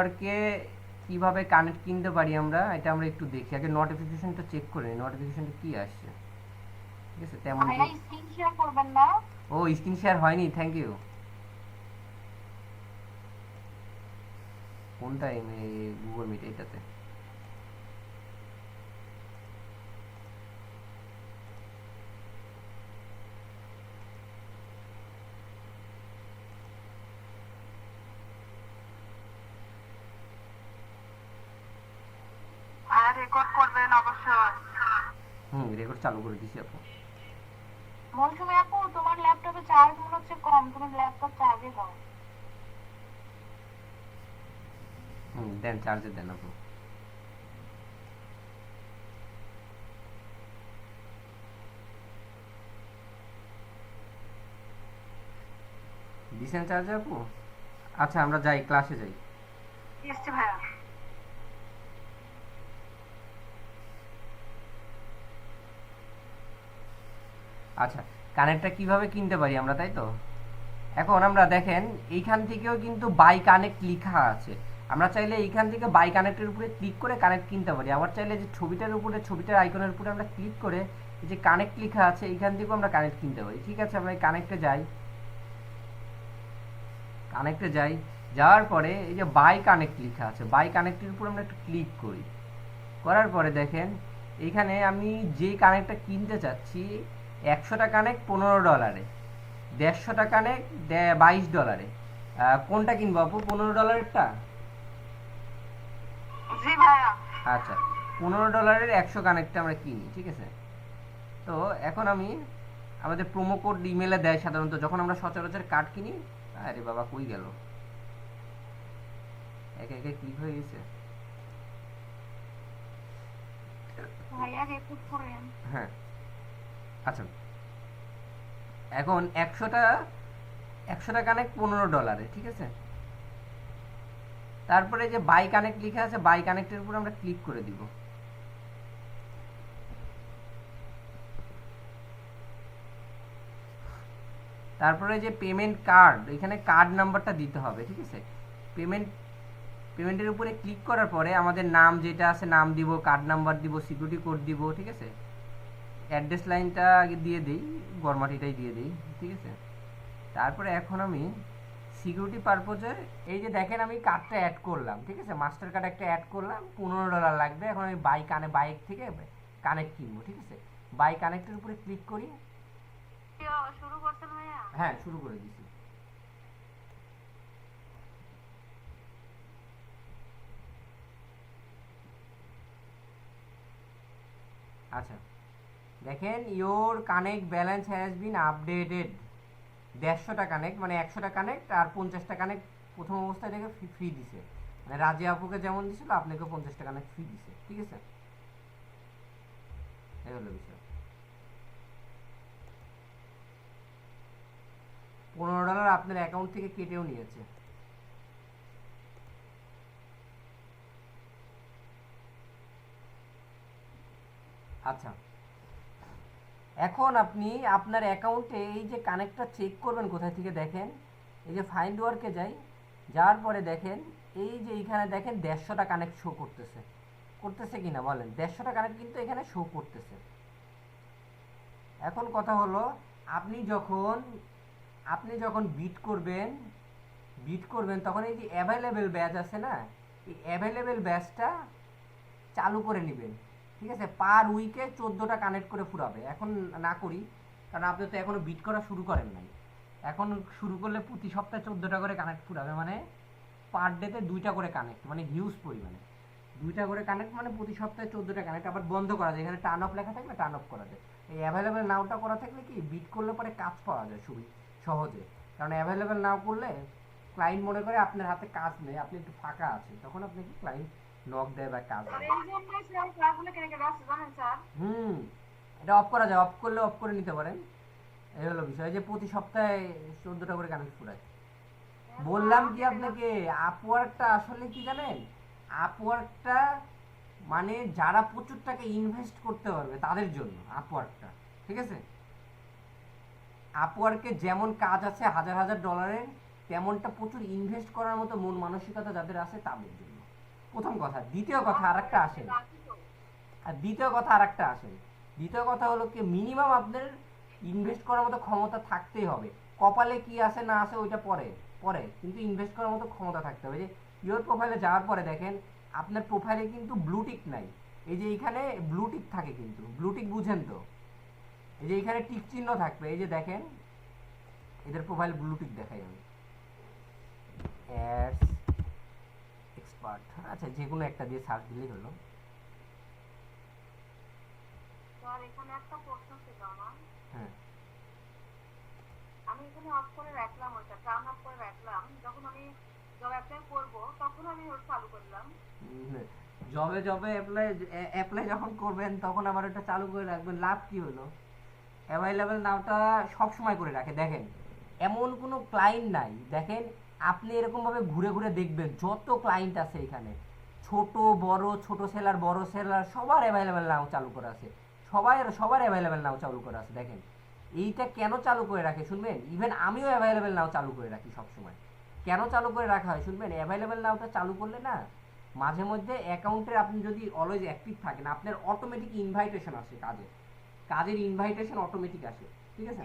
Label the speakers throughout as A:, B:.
A: নেটওয়ার্কে কীভাবে কানেক্ট কিনতে পারি আমরা এটা আমরা একটু দেখি। আগে নোটিফিকেশনটা চেক করে নিই নোটিফিকেশনটা কি আসছে? ঠিক আছে তেমন
B: স্ক্রিন শেয়ার করবেন না?
A: ও স্ক্রিন শেয়ার হয়নি থ্যাংক ইউ কোনটা গুগল মিট এইটাতে
B: আর রেকর্ড করবেন অবশ্যই।
A: হুম রেকর্ড চালু করে দিছি আপু।
B: মৌসুমী আপু তোমার ল্যাপটপে চার্জ মনে হচ্ছে কম তুমি ল্যাপটপ চার্জে দাও।
A: হুম দেন চার্জে দেন আপু। দিছেন চার্জে আপু? আচ্ছা আমরা যাই ক্লাসে যাই।
B: ভাইয়া
A: আচ্ছা কানেক্টটা কীভাবে কিনতে পারি আমরা, তাই তো? এখন আমরা দেখেন, এইখান থেকেও কিন্তু বাই কানেক্ট লেখা আছে। আমরা চাইলে এইখান থেকে বাই কানেক্টের উপরে ক্লিক করে কানেক্ট কিনতে পারি। আবার চাইলে যে ছবিটার উপরে, ছবিটার আইকনের উপরে আমরা ক্লিক করে যে কানেক্ট লেখা আছে, এইখান থেকেও আমরা কানেক্ট কিনতে পারি। ঠিক আছে, আমরা কানেক্টে যাই। কানেক্টে যাই। যাওয়ার পরে এই যে বাই কানেক্ট লেখা আছে বাই কানেক্টের উপর আমরা একটু ক্লিক করি। করার পরে দেখেন, এখানে আমি যে কানেক্টটা কিনতে চাচ্ছি একশোটা কানেক্ট পনেরো ডলারে দেড়শোটা কানেক্ট বাইশ ডলারে। কোনটা কিনবো আপু? পনেরো ডলারেরটা? আচ্ছা পনেরো ডলারের একশো কানেক্টটা আমরা কিনি ঠিক আছে? তো এখন আমি আমাদের প্রোমো কোড ইমেলে দেয় সাধারণত যখন আমরা সচরাচর কার্ড কিনি আরে বাবা কই গেল? একে একে ক্লিক হয়ে গেছে। হ্যাঁ। আচ্ছা। এখন একশোটা একশোটা কানেক্ট পনেরো ডলারে ঠিক আছে? তারপরে যে বাই কানেক্ট লেখা আছে বাই কানেক্টের উপর আমরা ক্লিক করে দিব। তারপরে যে পেমেন্ট কার্ড এখানে কার্ড নাম্বারটা দিতে হবে, ঠিক আছে? পেমেন্ট পেমেন্টের উপরে ক্লিক করার পরে আমাদের নাম যেটা আছে, নাম দিব কার্ড নাম্বার দিব সিকিউরিটি কোড দিব, ঠিক আছে? অ্যাড্রেস লাইনটা আগে দিয়ে দিই গরমাটিটাই দিয়ে দিই ঠিক আছে? তারপরে এখন আমি সিকিউরিটি পারপোজে এই যে দেখেন আমি কার্ডটা অ্যাড করলাম ঠিক আছে? মাস্টার কার্ড একটা অ্যাড করলাম পনেরো ডলার লাগবে এখন আমি বাই কানে বাইক থেকে কানেক্ট কিনবো ঠিক আছে? বাই কানেক্টের উপরে ক্লিক করি। হ্যাঁ শুরু করে দিছি। আচ্ছা। দেখেন your connect balance has been updated দেড়শোটা connect মানে একশোটা কানেক্ট আর পঞ্চাশটা কানেক্ট প্রথম অবস্থায় দেখে ফ্রি দিছে। মানে রাজিয়া আপুকে যেমন দিছিল আপনাকে পঞ্চাশটা কানেক্ট ফ্রি দিছে, ঠিক আছে? পনেরো ডলার আপনার অ্যাকাউন্ট থেকে কেটেও নিয়েছে। আচ্ছা। এখন আপনি আপনার অ্যাকাউন্টে এই যে কানেক্টটা চেক করবেন কোথায় থেকে দেখেন, এই যে ফাইন্ড ওয়ার্কে যাই, যাওয়ার পরে দেখেন, এই যে এইখানে দেখেন দেড়শোটা কানেক্ট শো করতেছে। করতেছে কি না বলেন দেড়শোটা কানেক্ট কিন্তু এখানে শো করতেছে। এখন কথা হলো, আপনি যখন আপনি যখন বিট করবেন বিট করবেন তখন এই যে অ্যাভেলেবেল ব্যাচ আছে না, এই অ্যাভেলেবেল ব্যাচটা চালু করে নেবেন। ঠিক আছে পার উইকে চোদ্দোটা কানেক্ট করে ফুরাবে। এখন না করি, কারণ আপনি তো এখনও বিট করা শুরু করেন নাই। এখন শুরু করলে প্রতি সপ্তাহে চোদ্দোটা করে কানেক্ট ফুরাবে মানে পার ডেতে দুইটা করে কানেক্ট মানে হিউজ পরিমাণে। দুইটা করে কানেক্ট মানে প্রতি সপ্তাহে চোদ্দোটা কানেক্ট আবার বন্ধ করা যায়। এখানে টার্ন অফ লেখা থাকলে টার্ন অফ করা যায়। এই অ্যাভেলেবেল নাওটা করা থাকলে কি বিট করলে পরে কাজ পাওয়া যায় সুবি, সহজে। কারণ অ্যাভেলেবেল নাও করলে ক্লায়েন্ট মনে করে আপনার হাতে কাজ নেই, আপনি একটু ফাঁকা আছেন, তখন আপনি কি ক্লায়েন্ট নক দেয় বা কাজ হুম এটা অফ করা যায় অফ করলে অফ করে নিতে পারেন। এই হলো বিষয় যে প্রতি সপ্তাহে চোদ্দটা করে কানেক্ট ফুরায় বললাম কি আপনাকে আপওয়ার্কটা আসলে কি জানেন? আপওয়ার্কটা মানে যারা প্রচুর টাকা ইনভেস্ট করতে পারবে তাদের জন্য আপওয়ার্কটা ঠিক আছে? আপওয়ার্কে যেমন কাজ আছে হাজার হাজার ডলারের তেমনটা প্রচুর ইনভেস্ট করার মতো মন মানসিকতা যাদের আছে তাদের জন্য। প্রথম কথা, দ্বিতীয় কথা আর একটা আসেন আর দ্বিতীয় কথা আর একটা আসেন দ্বিতীয় কথা হলো কি মিনিমাম আপনার ইনভেস্ট করার মতো ক্ষমতা থাকতেই হবে। কপালে কি আছে না আছে ওইটা পরে পরে। কিন্তু ইনভেস্ট করার মতো ক্ষমতা থাকতে হবে। যে ইওর প্রোফাইলে যাওয়ার পরে দেখেন, আপনার প্রোফাইলে কিন্তু ব্লুটিক নাই। এই যে এইখানে ব্লুটিক থাকে কিন্তু। ব্লুটিক বুঝেন তো? এই যে এইখানে টিক চিহ্ন থাকবে। এই যে দেখেন, এদের প্রোফাইল ব্লুটিক দেখাই আমি। এক্সপার্ট আচ্ছা যে কোনো একটা দিয়ে সার্চ দিলেই হলো।
B: স্যার এখানে একটা প্রশ্ন ছিল আমার।
A: হ্যাঁ।
B: আমি এখানে অফ করে রাখলাম ওটা টার্ন অফ করে রাখলাম। যখন আমি জব অ্যাপ্লাই করব তখন আমি ওটা চালু করলাম।
A: জবে জবে অ্যাপ্লাই অ্যাপ্লাই যখন করবেন তখন আবার এটা চালু করে রাখবেন। লাভ কি হলো? অ্যাভেলেবেল নাওটা সব সময় করে রাখে। দেখেন এমন কোনো ক্লায়েন্ট নাই। দেখেন আপনি এরকমভাবে ঘুরে ঘুরে দেখবেন যত ক্লায়েন্ট আছে এখানে। ছোট, বড়, ছোট সেলার বড় সেলার সবার অ্যাভেলেবেল নাও চালু করা আছে। সবাই, সবার অ্যাভেলেবেল নাও চালু করা আছে, দেখেন। এইটা কেন চালু করে রাখে শুনবেন? ইভেন আমিও অ্যাভেলেবেল নাও চালু করে রাখি সবসময়। কেন চালু করে রাখা হয় শুনবেন? অ্যাভেলেবেল নাওটা চালু করলে না, মাঝে মধ্যে অ্যাকাউন্টে আপনি যদি অলওয়েজ অ্যাক্টিভ থাকেন, আপনার অটোমেটিক ইনভাইটেশন আসে কাজে। কাজের ইনভাইটেশন অটোমেটিক আসে, ঠিক আছে?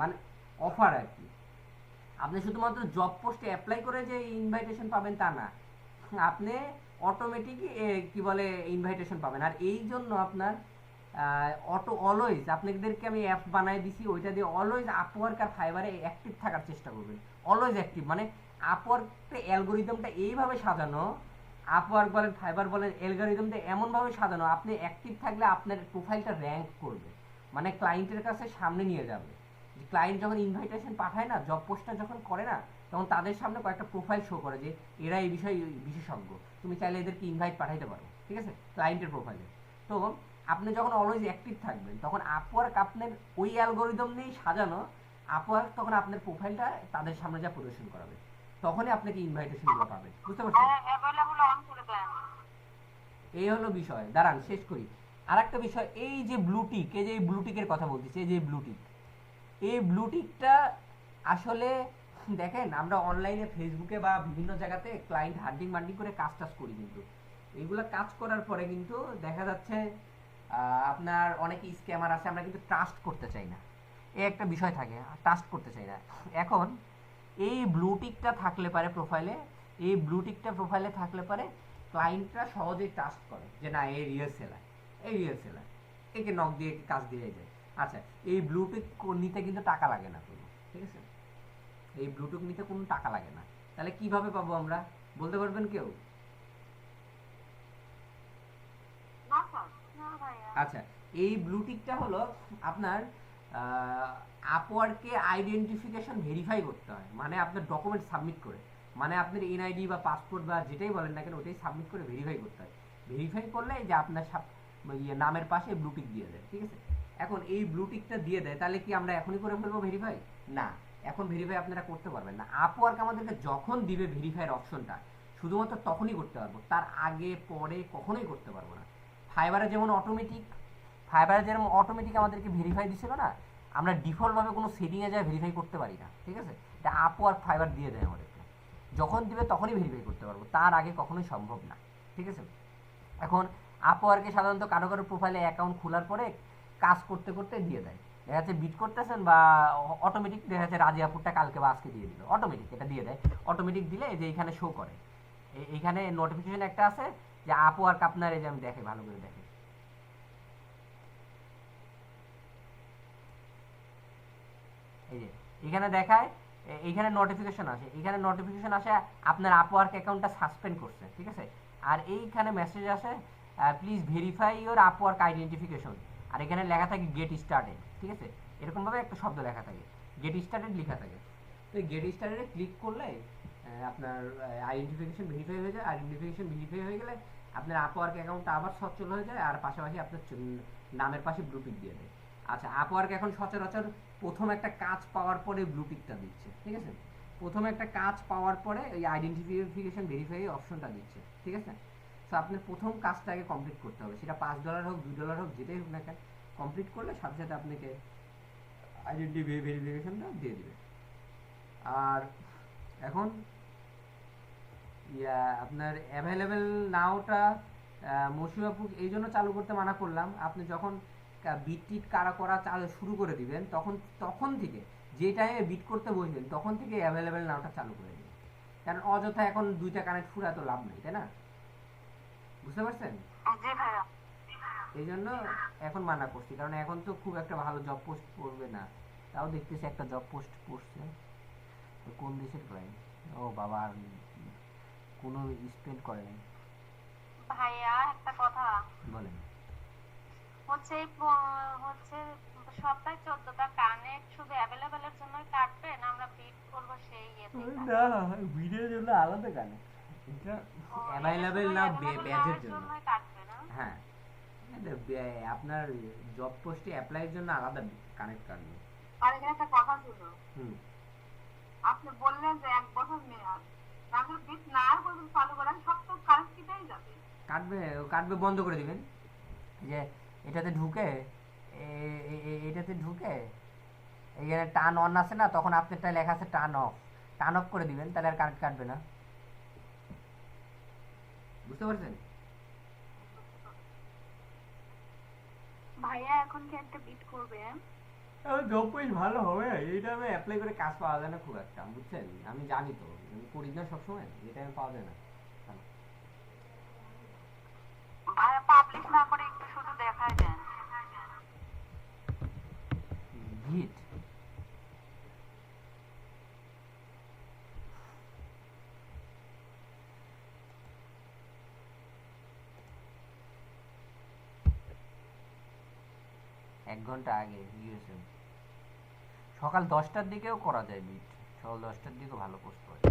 A: মানে অফার আর কি। আপনি শুধুমাত্র জব পোস্টে অ্যাপ্লাই করে যে ইনভাইটেশন পাবেন তা না, আপনি অটোমেটিক কি বলে ইনভাইটেশন পাবেন। আর এই জন্য আপনার অটো অলওয়েজ আপনাদেরকে আমি অ্যাপ বানাই দিছি, ওইটা দিয়ে অলওয়েজ আপওয়ার্ক আর ফাইবারে অ্যাক্টিভ থাকার চেষ্টা করবেন। অলওয়েজ অ্যাক্টিভ মানে আপওয়ার্কতে অ্যালগোরিদমটা এইভাবে সাজানো আপওয়ার্ক বলেন ফাইবার বলেন অ্যালগোরিদমটা এমনভাবে সাজানো, আপনি অ্যাক্টিভ থাকলে আপনার প্রোফাইলটা র্যাঙ্ক করবে। মানে ক্লায়েন্টের কাছে সামনে নিয়ে যাবে। ক্লায়েন্ট যখন ইনভাইটেশন পাঠায় না জব পোস্টটা যখন করে না তখন তাদের সামনে কয়েকটা প্রোফাইল শো করে যে এরা এই বিষয়ে বিশেষজ্ঞ। তুমি চাইলে এদেরকে ইনভাইট পাঠাইতে পারো ঠিক আছে? ক্লায়েন্টের প্রোফাইলে তো আপনি যখন অলওয়েজ অ্যাক্টিভ থাকবেন তখন আপওয়ার্ক আপনার ওই অ্যালগোরিদম নিয়েই সাজানো আপওয়ার্ক তখন আপনার প্রোফাইলটা তাদের সামনে যা প্রদর্শন করাবে। তখনই আপনাকে ইনভাইটেশনগুলো পাবেন বুঝতে পারছেন?
B: হ্যাঁ
A: এই হলো বিষয়। দাঁড়ান শেষ করি। আর একটা বিষয় এই যে ব্লুটিক এই যে ব্লুটিকের কথা বলতেছি এই যে ব্লুটিক এই ব্লুটিকটা আসলে, দেখেন, আমরা অনলাইনে ফেসবুকে বা বিভিন্ন জায়গাতে ক্লায়েন্ট হার্ডিং মান্ডিং করে কাজ টাজ করি কিন্তু। এইগুলো কাজ করার পরে কিন্তু দেখা যাচ্ছে আপনার অনেক স্ক্যামার আছে, আমরা কিন্তু ট্রাস্ট করতে চাই না। এই একটা বিষয় থাকে ট্রাস্ট করতে চাই না। এখন, এই ব্লুটিকটা থাকলে পারে প্রোফাইলে এই ব্লুটিকটা প্রোফাইলে থাকলে পারে ক্লায়েন্টরা সহজেই ট্রাস্ট করে যে, না, এই রিয়েল সেলার এই রিয়েল সেলার একে নক দিয়ে, কাজ দিয়ে যায়। আচ্ছা এই ব্লুটুথ নিতে কিন্তু টাকা লাগে না কোনো ঠিক আছে? এই ব্লুটুথ নিতে কোনো টাকা লাগে না। তাহলে কীভাবে পাবো আমরা? বলতে পারবেন কেউ? আচ্ছা এই ব্লুটিকটা হলো আপনার আপওয়ার্ডকে আইডেন্টিফিকেশন ভেরিফাই করতে হয়। মানে আপনার ডকুমেন্ট সাবমিট করে। মানে আপনার এনআইডি বা পাসপোর্ট বা যেটাই বলেন না কেন ওটাই সাবমিট করে ভেরিফাই করতে হয়। ভেরিফাই করলে যে আপনার ইয়ে নামের পাশে ব্লুটিক দিয়ে দেয় ঠিক আছে? এখন এই ব্লুটিকটা দিয়ে দেয় তাহলে কি আমরা এখনই করে ফেলব ভেরিফাই না। এখন ভেরিফাই আপনারা করতে পারবেন না। আপওয়ার্ক আমাদেরকে যখন দিবে ভেরিফাইয়ের অপশনটা শুধুমাত্র তখনই করতে পারব। তার আগে পরে কখনোই করতে পারব না। ফাইবারে যেমন অটোমেটিক ফাইবারে যেরকম অটোমেটিক আমাদেরকে ভেরিফাই দিছিল না আমরা ডিফল্টভাবে কোনো সেটিংয়ে যায় ভেরিফাই করতে পারি না ঠিক আছে? এটা আপওয়ার্ক ফাইবার দিয়ে দেয় আমাদেরকে। যখন দিবে তখনই ভেরিফাই করতে পারব। তার আগে কখনোই সম্ভব না ঠিক আছে? এখন আপওয়ার্কে সাধারণত কারও কারও প্রোফাইলে অ্যাকাউন্ট খোলার পরে কাজ করতে করতে দিয়ে দেয়। দেখা যাচ্ছে বিট করতেছেন বা অটোমেটিক দেখা যাচ্ছে রাজিয়াপুরটা কালকে বা আজকে দিয়ে দিল। অটোমেটিক এটা দিয়ে দেয়। অটোমেটিক দিলে যে এখানে শো করে। এইখানে নোটিফিকেশন একটা আছে যে আপওয়ার্ক আপনার এই যে আমি দেখে, ভালো করে দেখে। এই যে, এখানে দেখায় এইখানে নোটিফিকেশন আসে। এখানে নোটিফিকেশন আসে আপনার আপওয়ার্ক অ্যাকাউন্টটা সাসপেন্ড করছে, ঠিক আছে? আর এইখানে মেসেজ আসে please verify your Upwork identification আর এখানে লেখা থাকে গেট স্টার্টেড ঠিক আছে? এরকমভাবে একটা শব্দ লেখা থাকে গেট স্টার্টেড লেখা থাকে। তো গেট স্টার্টেডে ক্লিক করলে আপনার আইডেন্টিফিকেশন ভেরিফাই হয়ে যায় আইডেন্টিফিকেশন ভেরিফাই হয়ে গেলে আপনার আপওয়ার্ক অ্যাকাউন্টটা আবার সচল হয়ে যায়, আর পাশাপাশি আপনার নামের পাশে ব্লুটিক দিয়ে দেয়। আচ্ছা আপওয়ার্ক এখন সচরাচর প্রথম একটা কাজ পাওয়ার পরে ব্লুটিকটা দিচ্ছে, ঠিক আছে? প্রথম একটা কাজ পাওয়ার পরে ওই আইডেন্টিফিকেশন ভেরিফাই অপশনটা দিচ্ছে, ঠিক আছে? তো আপনার প্রথম কাজটা আগে কমপ্লিট করতে হবে। সেটা পাঁচ ডলার হোক দুই ডলার হোক, যেটাই হোক না কেন কমপ্লিট করলে সাথে সাথে আপনাকে আইডেন্টি ভেরিফিকেশনটা দিয়ে দিবে। আর এখন, ইয়া, আপনার অ্যাভেলেবেল নাওটা মৌসুমাপু এই জন্য চালু করতে মানা করলাম। আপনি যখন বিট কারা করা চালু শুরু করে দিবেন, তখন তখন থেকে যে টাইমে বিট করতে বসবেন, তখন থেকে অ্যাভেলেবেল নাওটা চালু করে দিবেন। কারণ অযথা এখন দুইটা কানেক্ট ফুরা তো লাভ নেই, তাই না? বুঝতে পারছেন?
B: জি ভাইয়া।
A: এই জন্য এখন মানা করছি কারণ এখন তো খুব একটা ভালো জব পোস্ট করবে না। তাও দেখতেছি একটা জব পোস্ট তো কোন দেশের ক্লায়েন্ট ও বাবা আর কোনো স্পেন্ড করে নাই।
B: ভাইয়া একটা কথা।
A: বলেন।
B: হচ্ছে হচ্ছে সপ্তাহে চোদ্দটা কানেক্ট শুধু অ্যাভেলেবেলের জন্যই কাটবে না আমরা বিট করব সেই ইয়েতে
A: না ভিডিওর জন্য আলাদা গানে এটা অ্যাভেলেবেল না ব্যাজের জন্য। হ্যাঁ। আপনার জব পোস্টে অ্যাপ্লাইয়ের জন্য আলাদা কানেক্ট কাটবে
C: আর এখানে একটা কথা ছিল।
A: হুম।
C: আপনি বললেন যে এক বছর মেয়াদ। তাহলে বিট না আর চালু করেন সব তো কারেন্ট কেটেই যাবে।
A: কাটবে কাটবে বন্ধ করে দিবেন। যে এটাতে ঢুকে এটাতে ঢুকে এখানে টান অন আছে না তখন আপনারটা লেখা আছে টান অফ টান অফ করে দিবেন তাহলে আর কারেন্ট কাটবে না। বুঝতে পারছেন?
B: ভাইয়া এখন কি একটা বিট করবে?
A: জব পেজ ভালো হবে। এইটা আমি অ্যাপ্লাই করে কাজ পাওয়া যায় না খুব একটা বুঝছেন? আমি জানি তো আমি করি না সবসময় এটা আমি পাওয়া যায় না।
B: ভাইয়া পাবলিশ না করে একটু শুধু দেখায় দেন।
A: হিট এক ঘণ্টা আগে ইউএসএম সকাল দশটার দিকেও করা যায় বিট সকাল দশটার দিকেও ভালো পোস্ট করে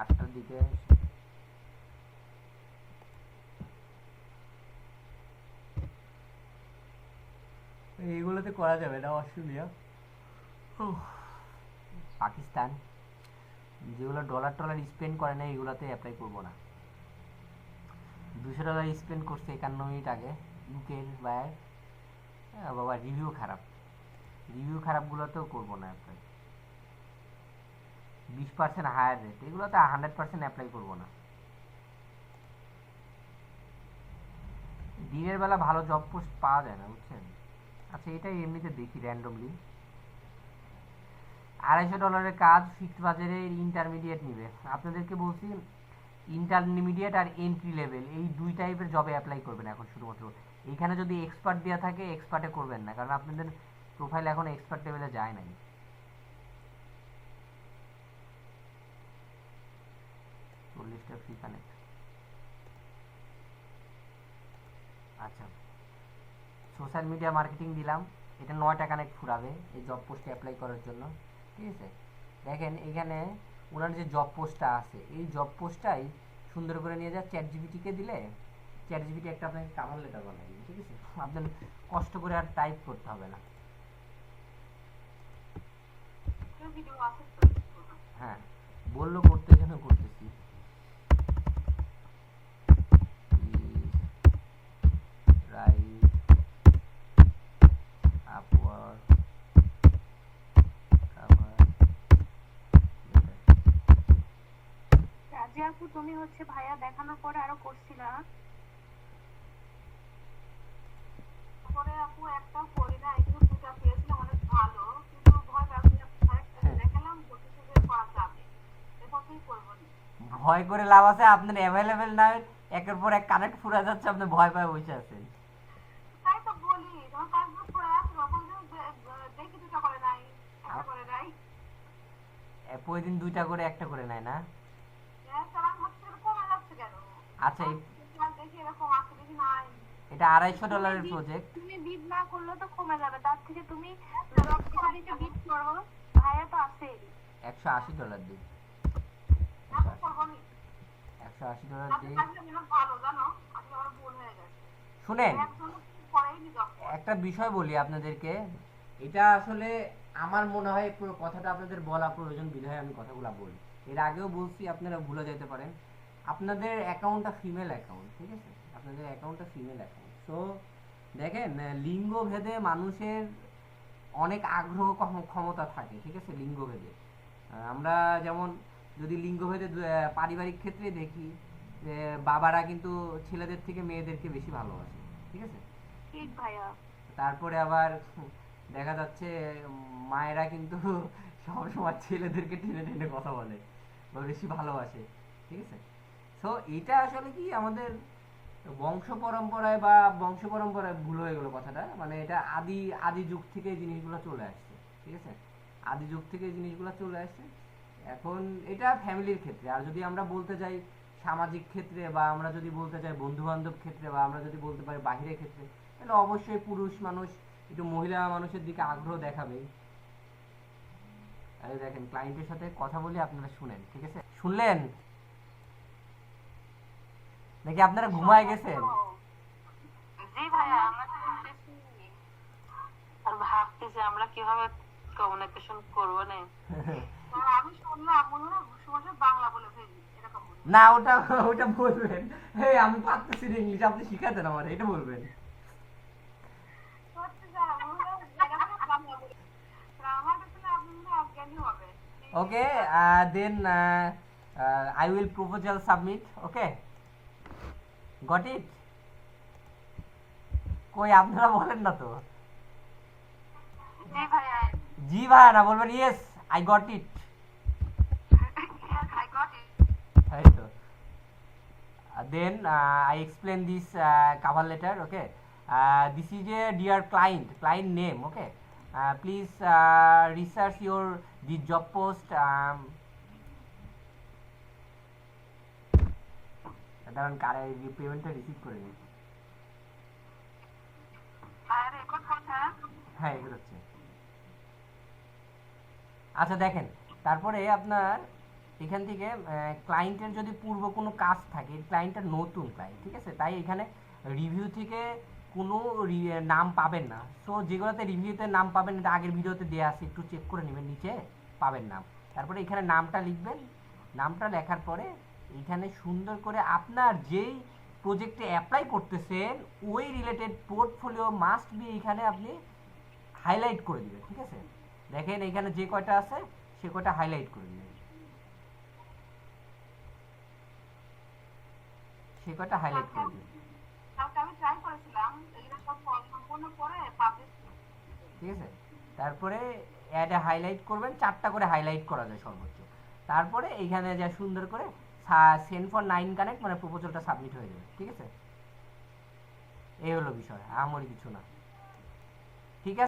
A: আটটার দিকে এইগুলোতে করা যাবে না অস্ট্রেলিয়া পাকিস্তান। যেগুলো ডলার টলার স্পেন্ড করে না এগুলোতে অ্যাপ্লাই করব না। দুশো ডলার স্পেন্ড করছে একান্ন মিনিট আগে। ইউকের বায়ার। বাবা রিভিউ খারাপ। রিভিউ খারাপগুলোতেও করব না অ্যাপ্লাই বিশ পার্সেন্ট হায়ার রেট এগুলোতে হান্ড্রেড পার্সেন্ট অ্যাপ্লাই করব না। দিনের বেলা ভালো জব পোস্ট পাওয়া যায় না, বুঝছেন? আচ্ছা এটাই এমনিতে দেখি র্যান্ডমলি আড়াইশো ডলারের কাজ ফিক্সড বাজারে ইন্টারমিডিয়েট নিবে। আপনাদেরকে বলছি ইন্টারমিডিয়েট আর এন্ট্রি লেভেল এই দুই টাইপের জবে অ্যাপ্লাই করবেন এখন শুধুমাত্র। এইখানে যদি এক্সপার্ট দেওয়া থাকে এক্সপার্টে করবেন না। কারণ আপনাদের প্রোফাইল এখন এক্সপার্ট লেভেলে যায় নাই। চল্লিশটা ফ্রি কানেক্ট আচ্ছা। সোশ্যাল মিডিয়া মার্কেটিং দিলাম। এটা নয়টা কানেক্ট ফুরাবে এই জব পোস্টে অ্যাপ্লাই করার জন্য। ঠিক আছে? দেখেন, এখানে ওনার যে জব পোস্টটা আছে, এই জব পোস্টটাই সুন্দর করে নিয়ে যা চ্যাট জিবিটিকে দিলে চ্যাট জিবিটি একটা আপনাকে কামাল লেটার বানাই দিবে, ঠিক আছে? আপনার কষ্ট করে আর টাইপ করতে হবে না। হ্যাঁ বলল করতে যেন করতেছি। রাইট আপওয়ার্ড কভার
B: রাজি আপু তুমি হচ্ছে ভাইয়া দেখানোর পরে আরও করছিলা
C: পরে আপু একটা করি না এগুলো দুটা পেয়েছিলাম অনেক ভালো। কিন্তু ভয় পাচ্ছি আপনি আরেকটা। দেখালাম বলতেছে যে করা যাবে। এভাবেই করব
A: ভয় করে লাভ আছে আপনার অ্যাভেলেবেল না একের পর এক কানেক্ট ফুরা যাচ্ছে আপনি ভয় পায় বসে আছেন।
C: তাই তো বলি আসলো তখন দেখি দুটা করে নাই একটা করে নাই।
A: প্রতিদিন দুইটা করে একটা করে নেয় না?
C: হ্যাঁ যাচ্ছে কেন?
A: আচ্ছা
C: দেখি এরকম আছে দেখি নাই।
A: এটা আড়াইশো ডলারের প্রজেক্ট
B: তুমি না করলে তো কমে যাবে। তার থেকে তুমি করো। ভাইয়া তো
A: একশো আশি ডলার দিই।
C: এখন করব নি
A: একশো আশি ডলার দিই। শুনেন। একটা বিষয় বলি আপনাদেরকে। এটা আসলে আমার মনে হয় পুরো কথাটা আপনাদের বলা প্রয়োজন বিধায় আমি কথাগুলো বলি। এর আগেও বলছি আপনারা ভুলে যেতে পারেন। আপনাদের অ্যাকাউন্টটা ফিমেল অ্যাকাউন্ট ঠিক আছে? আপনাদের অ্যাকাউন্টটা ফিমেল অ্যাকাউন্ট সো দেখেন লিঙ্গ ভেদে মানুষের অনেক আগ্রহ ক্ষমতা থাকে ঠিক আছে? লিঙ্গ ভেদে আমরা যেমন যদি লিঙ্গভেদে পারিবারিক ক্ষেত্রে দেখি যে বাবারা কিন্তু ছেলেদের থেকে মেয়েদেরকে বেশি ভালোবাসে ঠিক আছে?
C: ঠিক ভাইয়া।
A: তারপরে আবার দেখা যাচ্ছে মায়েরা কিন্তু সবসময় ছেলেদেরকে টেনে টেনে কথা বলে বা বেশি ভালোবাসে ঠিক আছে? তো এটা আসলে কি আমাদের বংশ পরম্পরায় বা বংশ পরম্পরায় ভুল হয়ে গেল কথাটা। মানে এটা আদি আদি যুগ থেকে জিনিসগুলো চলে আসছে, ঠিক আছে? আদি যুগ থেকে জিনিসগুলো চলে আসছে। এখন এটা ফ্যামিলির ক্ষেত্রে। আর যদি আমরা বলতে যাই সামাজিক ক্ষেত্রে বা আমরা যদি বলতে চাই বন্ধু বান্ধব ক্ষেত্রে বা আমরা যদি বলতে পারি বাহিরের ক্ষেত্রে, তাহলে অবশ্যই পুরুষ মানুষ, একটু মহিলা মানুষের দিকে আগ্রহ দেখাবে। দেখেন ক্লায়েন্টের সাথে কথা বলে আপনারা শুনেন, ঠিক আছে? শুনলেন? নাকি আপনারা ঘুমায় গেছেন?
B: জি ভাইয়া আমরা
D: আর ভাবতেছি আমরা কীভাবে কমিউনিকেশন করব না?
C: আমি শুনলাম মনে হয় ঘুষমশাই বাংলা বলে ফেলি এরকম।
A: না ওটা ওটা বলবেন। এই আমি পারতেছি না ইংলিশ আপনি শিখাতেন আমার এটা বলবেন।
C: এরকম বাংলা বলে। তো আমার কাছে
A: গট ইট কই আপনারা বলেন না তো।
B: জি ভাইয়া
A: না বলবেন yes I got it
B: I got it.
A: তাই তো। Then I explain this cover letter okay this is a dear client client name okay please research your the job post দাঁড়ান কারে পেমেন্টটা রিসিভ করে নিই হ্যাঁ? এগুলো হচ্ছে। আচ্ছা দেখেন তারপরে আপনার এখান থেকে ক্লায়েন্টের যদি পূর্ব কোনো কাজ থাকে ক্লায়েন্টটা নতুন ক্লায়েন্ট ঠিক আছে? তাই এখানে রিভিউ থেকে কোনো নাম পাবেন না। সো যেগুলোতে রিভিউতে নাম পাবেন এটা আগের ভিডিওতে দেওয়া আছে একটু চেক করে নেবেন নিচে পাবেন নাম। তারপরে এখানে নামটা লিখবেন। নামটা লেখার পরে এখানে সুন্দর করে আপনার যেই প্রজেক্টে অ্যাপ্লাই করতেছেন ওই রিলেটেড পোর্টফোলিও মাস্ট বি এখানে আপনি হাইলাইট করে দিবেন ঠিক আছে? দেখেন এখানে যে কয়টা আছে সে কয়টা হাইলাইট করে দিবেন। সে কয়টা হাইলাইট করে দিবেন। ঠিক আছে? তারপরে অ্যাডে হাইলাইট করবেন চারটা করে হাইলাইট করা যায় সর্বোচ্চ। তারপরে এইখানে যা সুন্দর করে সেন্ড ফর নাইন কানেক্ট মানে প্রপোজালটা সাবমিট হয়ে যাবে, ঠিক আছে? এই হলো বিষয় আমার কিছু না।